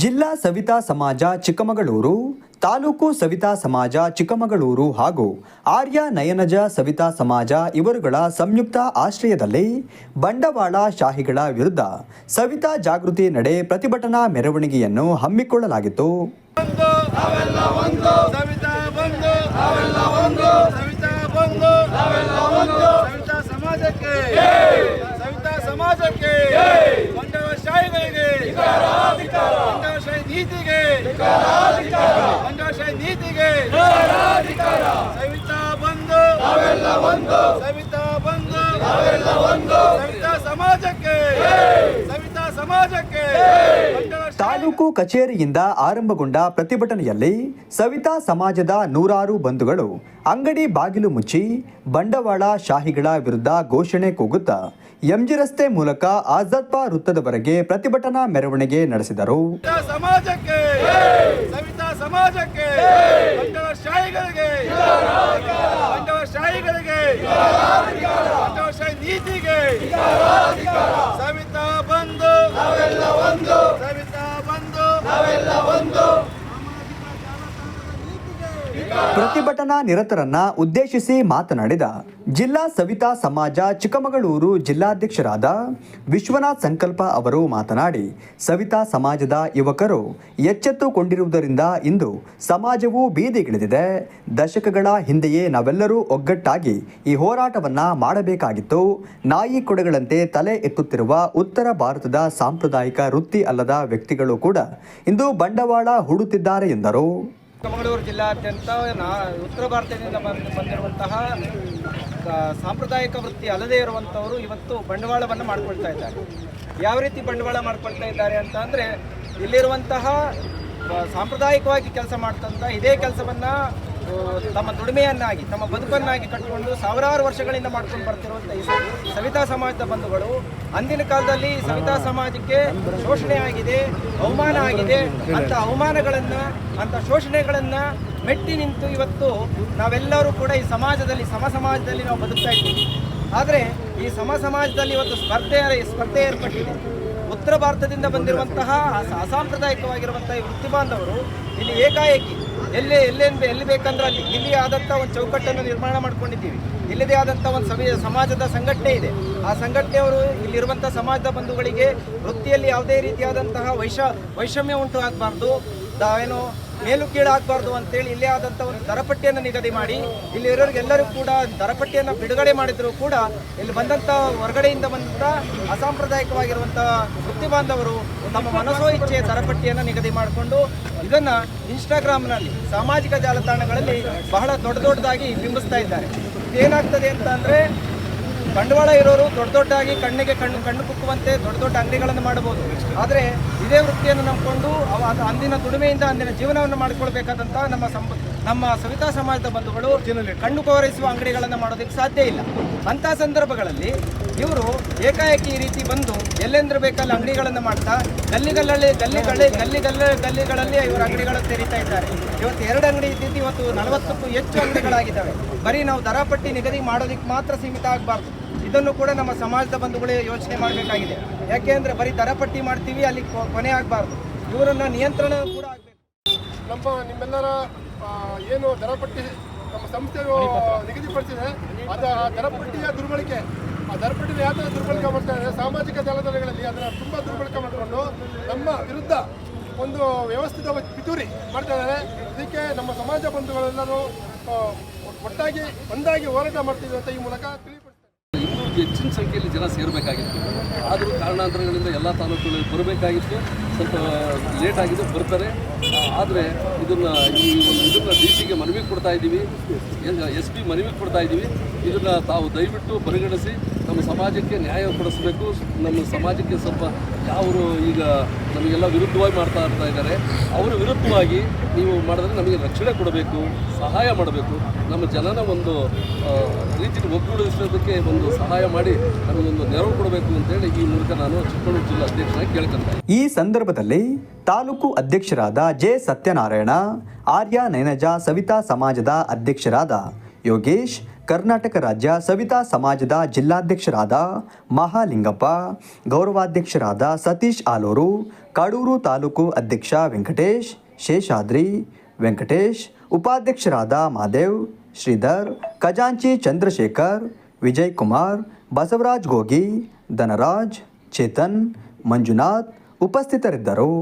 ಜಿಲ್ಲಾ ಸವಿತಾ ಸಮಾಜ ಚಿಕ್ಕಮಗಳೂರು, ತಾಲೂಕು ಸವಿತಾ ಸಮಾಜ ಚಿಕ್ಕಮಗಳೂರು ಹಾಗೂ ಆರ್ಯ ನಯನಜ ಸವಿತಾ ಸಮಾಜ ಇವರುಗಳ ಸಂಯುಕ್ತ ಆಶ್ರಯದಲ್ಲಿ ಬಂಡವಾಳ ಶಾಹಿಗಳ ವಿರುದ್ಧ ಸವಿತಾ ಜಾಗೃತಿ ನಡೆ ಪ್ರತಿಭಟನಾ ಮೆರವಣಿಗೆಯನ್ನು ಹಮ್ಮಿಕೊಳ್ಳಲಾಗಿತ್ತು. ಸವಿತಾ ಬಂದು ನಾವೆಲ್ಲ ಒಂದು ಸವಿತಾ ಬಂದು ನಾವೆಲ್ಲ ಒಂದು ಸವಿತಾ ಸಮಾಜಕ್ಕೆ ಸವಿತಾ ಸಮಾಜಕ್ಕೆ ಬಂಡವಾಳಶಾಹಿಗಳಿಗೆ ಬಂಡವಾಳಶಾಹಿ ನೀತಿಗೆ ಬಂಡವಾಳಶಾಹಿ ನೀತಿಗೆ ಸವಿತಾ ಬಂದು ನಾವೆಲ್ಲ ಒಂದು ಸವಿತಾ ಬಂದು ನಾವೆಲ್ಲ ಒಂದು ಸವಿತಾ ಸಮಾಜಕ್ಕೆ ಸವಿತಾ ಸಮಾಜಕ್ಕೆ ಬಂಡವಾಳಶಾಹಿ ತಾಲೂಕು ಕಚೇರಿಯಿಂದ ಆರಂಭಗೊಂಡ ಪ್ರತಿಭಟನೆಯಲ್ಲಿ ಸವಿತಾ ಸಮಾಜದ ನೂರಾರು ಬಂಧುಗಳು ಅಂಗಡಿ ಬಾಗಿಲು ಮುಚ್ಚಿ ಬಂಡವಾಳ ಶಾಹಿಗಳ ವಿರುದ್ಧ ಘೋಷಣೆ ಕೂಗುತ್ತಾ ಎಂಜಿ ರಸ್ತೆ ಮೂಲಕ ಆಜಾದ್ ಪಾ ವೃತ್ತದವರೆಗೆ ಪ್ರತಿಭಟನಾ ಮೆರವಣಿಗೆ ನಡೆಸಿದರು. ಸಮಾಜಕ್ಕೆ, ಸವಿತಾ ಸಮಾಜಕ್ಕೆ ಶಾಹಿಗಳಿಗೆ ನೀತಿಗೆ ಪ್ರತಿಭಟನಾ ನಿರತರನ್ನ ಉದ್ದೇಶಿಸಿ ಮಾತನಾಡಿದ ಜಿಲ್ಲಾ ಸವಿತಾ ಸಮಾಜ ಚಿಕ್ಕಮಗಳೂರು ಜಿಲ್ಲಾಧ್ಯಕ್ಷರಾದ ವಿಶ್ವನಾಥ್ ಸಂಕಲ್ಪ ಅವರು ಮಾತನಾಡಿ, ಸವಿತಾ ಸಮಾಜದ ಯುವಕರು ಎಚ್ಚೆತ್ತುಕೊಂಡಿರುವುದರಿಂದ ಇಂದು ಸಮಾಜವು ಬೀದಿಗಿಳಿದಿದೆ. ದಶಕಗಳ ಹಿಂದೆಯೇ ನಾವೆಲ್ಲರೂ ಒಗ್ಗಟ್ಟಾಗಿ ಈ ಹೋರಾಟವನ್ನ ಮಾಡಬೇಕಾಗಿತ್ತು. ನಾಯಿ ಕೊಡೆಗಳಂತೆ ತಲೆ ಎತ್ತುತ್ತಿರುವ ಉತ್ತರ ಭಾರತದ ಸಾಂಪ್ರದಾಯಿಕ ವೃತ್ತಿ ಅಲ್ಲದ ವ್ಯಕ್ತಿಗಳು ಕೂಡ ಇಂದು ಬಂಡವಾಳ ಹೂಡುತ್ತಿದ್ದಾರೆ ಎಂದರು. ಚಿಕ್ಕಮಗಳೂರು ಜಿಲ್ಲಾದ್ಯಂತ ನಾ ಉತ್ತರ ಭಾರತದಿಂದ ಬಂದು ಬಂದಿರುವಂತಹ ಸಾಂಪ್ರದಾಯಿಕ ವೃತ್ತಿ ಅಲ್ಲದೇ ಇರುವಂಥವರು ಇವತ್ತು ಬಂಡವಾಳವನ್ನು ಮಾಡ್ಕೊಳ್ತಾ ಇದ್ದಾರೆ. ಯಾವ ರೀತಿ ಬಂಡವಾಳ ಮಾಡ್ಕೊಳ್ತಾ ಇದ್ದಾರೆ ಅಂತ ಅಂದರೆ, ಇಲ್ಲಿರುವಂತಹ ಸಾಂಪ್ರದಾಯಿಕವಾಗಿ ಕೆಲಸ ಮಾಡ್ತಂಥ ಇದೇ ಕೆಲಸವನ್ನು ತಮ್ಮ ದುಡಿಮೆಯನ್ನಾಗಿ, ತಮ್ಮ ಬದುಕನ್ನಾಗಿ ಕಟ್ಟಿಕೊಂಡು ಸಾವಿರಾರು ವರ್ಷಗಳಿಂದ ಮಾಡ್ಕೊಂಡು ಬರ್ತಿರುವಂಥ ಈ ಸವಿತಾ ಸಮಾಜದ ಬಂಧುಗಳು, ಅಂದಿನ ಕಾಲದಲ್ಲಿ ಸವಿತಾ ಸಮಾಜಕ್ಕೆ ಶೋಷಣೆ ಆಗಿದೆ, ಅವಮಾನ ಆಗಿದೆ ಅಂತ ಅವಮಾನಗಳನ್ನು, ಅಂತ ಶೋಷಣೆಗಳನ್ನು ಮೆಟ್ಟಿ ನಿಂತು ಇವತ್ತು ನಾವೆಲ್ಲರೂ ಕೂಡ ಈ ಸಮಾಜದಲ್ಲಿ, ಸಮ ಸಮಾಜದಲ್ಲಿ ನಾವು ಬದುಕ್ತಾ ಇದ್ದೀವಿ. ಆದರೆ ಈ ಸಮ ಸಮಾಜದಲ್ಲಿ ಇವತ್ತು ಸ್ಪರ್ಧೆ ಸ್ಪರ್ಧೆ ಏರ್ಪಟ್ಟಿದೆ. ಉತ್ತರ ಭಾರತದಿಂದ ಬಂದಿರುವಂತಹ ಅಸ- ಅಸಾಂಪ್ರದಾಯಿಕವಾಗಿರುವಂತಹ ಈ ವೃತ್ತಿ ಬಾಂಧವರು ಇಲ್ಲಿ ಏಕಾಏಕಿ ಎಲ್ಲಿ ಎಲ್ಲೆಂದು ಎಲ್ಲಿ ಬೇಕಂದ್ರೆ ಅಲ್ಲಿ ಇಲ್ಲಿ ಆದಂಥ ಒಂದು ಚೌಕಟ್ಟನ್ನು ನಿರ್ಮಾಣ ಮಾಡ್ಕೊಂಡಿದ್ದೀವಿ. ಇಲ್ಲದೇ ಆದಂಥ ಒಂದು ಸವಿ ಸಮಾಜದ ಸಂಘಟನೆ ಇದೆ. ಆ ಸಂಘಟನೆಯವರು ಇಲ್ಲಿರುವಂಥ ಸಮಾಜದ ಬಂಧುಗಳಿಗೆ ವೃತ್ತಿಯಲ್ಲಿ ಯಾವುದೇ ರೀತಿಯಾದಂತಹ ವೈಷ ವೈಷಮ್ಯ ಉಂಟು ಆಗಬಾರ್ದು. ಏನು ಮೇಲು ಕೀಳಾಗಬಾರ್ದು ಅಂತೇಳಿ ಇಲ್ಲೇ ಆದಂಥ ಒಂದು ದರಪಟ್ಟಿಯನ್ನು ನಿಗದಿ ಮಾಡಿ ಇಲ್ಲಿ ಇರೋರಿಗೆಲ್ಲರೂ ಕೂಡ ದರಪಟ್ಟಿಯನ್ನು ಬಿಡುಗಡೆ ಮಾಡಿದ್ರು ಕೂಡ ಇಲ್ಲಿ ಬಂದಂಥ ಹೊರಗಡೆಯಿಂದ ಬಂದಂಥ ಅಸಾಂಪ್ರದಾಯಿಕವಾಗಿರುವಂಥ ವೃತ್ತಿ ಬಾಂಧವರು ತಮ್ಮ ಮನಸ್ಸೋ ಇಚ್ಛೆಯ ದರಪಟ್ಟಿಯನ್ನು ನಿಗದಿ ಮಾಡಿಕೊಂಡು ಇದನ್ನು ಇನ್ಸ್ಟಾಗ್ರಾಮ್ನಲ್ಲಿ, ಸಾಮಾಜಿಕ ಜಾಲತಾಣಗಳಲ್ಲಿ ಬಹಳ ದೊಡ್ಡ ದೊಡ್ಡದಾಗಿ ಬಿಂಬಿಸ್ತಾ ಇದ್ದಾರೆ. ಏನಾಗ್ತದೆ ಅಂತ ಅಂದರೆ ಬಂಡವಾಳ ಇರೋರು ದೊಡ್ಡ ದೊಡ್ಡದಾಗಿ ಕಣ್ಣಿಗೆ ಕಣ್ಣು ಕಣ್ಣು ಕುಕ್ಕುವಂತೆ ದೊಡ್ಡ ದೊಡ್ಡ ಅಂಗಡಿಗಳನ್ನು ಮಾಡಬಹುದು. ಆದರೆ ಇದೇ ವೃತ್ತಿಯನ್ನು ನಂಬಿಕೊಂಡು ಅವ ಅದು ಅಂದಿನ ದುಡಿಮೆಯಿಂದ ಅಂದಿನ ಜೀವನವನ್ನು ಮಾಡಿಕೊಳ್ಬೇಕಾದಂಥ ನಮ್ಮ ಸಂಪ ನಮ್ಮ ಸವಿತಾ ಸಮಾಜದ ಬಂಧುಗಳು ಕಣ್ಣು ಕೋರೈಸುವ ಅಂಗಡಿಗಳನ್ನು ಮಾಡೋದಕ್ಕೆ ಸಾಧ್ಯ ಇಲ್ಲ. ಅಂತಹ ಸಂದರ್ಭಗಳಲ್ಲಿ ಇವರು ಏಕಾಏಕಿ ಈ ರೀತಿ ಬಂದು ಎಲ್ಲೆಂದ್ರೆ ಬೇಕಲ್ಲಿ ಅಂಗಡಿಗಳನ್ನು ಮಾಡ್ತಾ ಗಲ್ಲಿಗಲ್ಲಲ್ಲಿ ಗಲ್ಲಿಗಳಲ್ಲಿ ಗಲ್ಲಿ ಗಲ್ಲ ಗಲ್ಲಿಗಳಲ್ಲಿ ಇವರು ಅಂಗಡಿಗಳನ್ನು ತೆರೀತಾ ಇದ್ದಾರೆ. ಇವತ್ತು ಎರಡು ಅಂಗಡಿ ಇದ್ದಿದ್ದು ಇವತ್ತು ನಲವತ್ತಕ್ಕೂ ಹೆಚ್ಚು ಅಂಗಡಿಗಳಾಗಿದ್ದಾವೆ. ಬರೀ ನಾವು ದರಪಟ್ಟಿ ನಿಗದಿ ಮಾಡೋದಕ್ಕೆ ಮಾತ್ರ ಸೀಮಿತ ಆಗಬಾರ್ದು. ಇದನ್ನು ಕೂಡ ನಮ್ಮ ಸಮಾಜದ ಬಂಧುಗಳೇ ಯೋಚನೆ ಮಾಡಬೇಕಾಗಿದೆ. ಯಾಕೆ ಅಂದರೆ ಬರೀ ದರಪಟ್ಟಿ ಮಾಡ್ತೀವಿ, ಅಲ್ಲಿ ಕೊನೆ ಆಗಬಾರ್ದು. ಇವರನ್ನು ನಿಯಂತ್ರಣ ಕೂಡ ಆಗಬೇಕು. ನಮ್ಮ ನಿಮ್ಮೆಲ್ಲರ ಏನು ದರಪಟ್ಟಿ ನಮ್ಮ ಸಂಸ್ಥೆಯು ನಿಗದಿಪಡಿಸಿದೆ ಅದ ಆ ದರಪಟ್ಟಿಯ ದುರ್ಬಳಕೆ, ಆ ದರಪಟ್ಟಿನ ಯಾವ ಥರ ದುರ್ಬಳಕೆ ಮಾಡ್ತಾ ಇದೆ ಸಾಮಾಜಿಕ ಜಾಲತಾಣಗಳಲ್ಲಿ ಅದನ್ನು ತುಂಬ ದುರ್ಬಳಕೆ ಮಾಡಿಕೊಂಡು ನಮ್ಮ ವಿರುದ್ಧ ಒಂದು ವ್ಯವಸ್ಥಿತ ಪಿತೂರಿ ಮಾಡ್ತಾ ಇದ್ದಾರೆ. ಇದಕ್ಕೆ ನಮ್ಮ ಸಮಾಜ ಬಂಧುಗಳೆಲ್ಲರೂ ಒಟ್ಟಾಗಿ, ಒಂದಾಗಿ ಹೋರಾಟ ಮಾಡ್ತೀವಿ ಅಂತ ಈ ಮೂಲಕ ಹೆಚ್ಚಿನ ಸಂಖ್ಯೆಯಲ್ಲಿ ಜನ ಸೇರಬೇಕಾಗಿತ್ತು. ಆದರೂ ಕಾರಣಾಂತರಗಳಿಂದ ಎಲ್ಲ ತಾಲೂಕುಗಳಲ್ಲಿ ಬರಬೇಕಾಗಿತ್ತು. ಸ್ವಲ್ಪ ಲೇಟ್ ಆಗಿದೆ, ಬರ್ತಾರೆ. ಆದರೆ ಇದನ್ನು ಈ ಒಂದು ಇದನ್ನು ಡಿ ಸಿಗೆ ಮನವಿ ಕೊಡ್ತಾ ಇದ್ದೀವಿ. ಎಸ್ ಪಿ ಮನವಿ ಕೊಡ್ತಾ ಇದ್ದೀವಿ. ಇದನ್ನು ತಾವು ದಯವಿಟ್ಟು ಪರಿಗಣಿಸಿ. ನಮ್ಮ ಸಮಾಜಕ್ಕೆ ನ್ಯಾಯ ಕೊಡಿಸ್ಬೇಕು. ನಮ್ಮ ಸಮಾಜಕ್ಕೆ ಸ್ವಲ್ಪ ಯಾವರು ಈಗ ನಮಗೆಲ್ಲ ವಿರುದ್ಧವಾಗಿ ಮಾಡ್ತಾ ಇರ್ತಾ ಇದ್ದಾರೆ, ಅವರ ವಿರುದ್ಧವಾಗಿ ನೀವು ಮಾಡಿದ್ರೆ ನಮಗೆ ರಕ್ಷಣೆ ಕೊಡಬೇಕು, ಸಹಾಯ ಮಾಡಬೇಕು. ನಮ್ಮ ಜನನ ಒಂದು ರೀತಿಯಲ್ಲಿ ಒಗ್ಗೂಡಿಸೋದಕ್ಕೆ ಒಂದು ಸಹಾಯ ಮಾಡಿ ನಮಗೊಂದು ನೆರವು ಕೊಡಬೇಕು ಅಂತೇಳಿ ಈ ಮೂಲಕ ನಾನು ಚಿಕ್ಕಮಗಳೂರು ಜಿಲ್ಲಾ ಅಧ್ಯಕ್ಷನಾಗಿ ಕೇಳ್ಕೊಂಡೆ. ಈ ಸಂದರ್ಭದಲ್ಲಿ ತಾಲೂಕು ಅಧ್ಯಕ್ಷರಾದ ಜೆ ಸತ್ಯನಾರಾಯಣ, ಆರ್ಯ ನೈನಜ ಸವಿತಾ ಸಮಾಜದ ಅಧ್ಯಕ್ಷರಾದ ಯೋಗೇಶ್ ಕರ್ನಾಟಕ ರಾಜ್ಯ ಸವಿತಾ ಸಮಾಜದ ಜಿಲ್ಲಾಧ್ಯಕ್ಷರಾದ ಮಹಾಲಿಂಗಪ್ಪ, ಗೌರವಾಧ್ಯಕ್ಷರಾದ ಸತೀಶ್ ಆಲೂರು, ಕಡೂರು ತಾಲೂಕು ಅಧ್ಯಕ್ಷ ವೆಂಕಟೇಶ್, ಶೇಷಾದ್ರಿ ವೆಂಕಟೇಶ್, ಉಪಾಧ್ಯಕ್ಷರಾದ ಮಾದೇವ್, ಶ್ರೀಧರ್, ಖಜಾಂಚಿ ಚಂದ್ರಶೇಖರ್ ವಿಜಯ್ ಕುಮಾರ್ ಬಸವರಾಜ್ ಗೋಗಿ, ಧನರಾಜ್, ಚೇತನ್, ಮಂಜುನಾಥ್ ಉಪಸ್ಥಿತರಿದ್ದರು.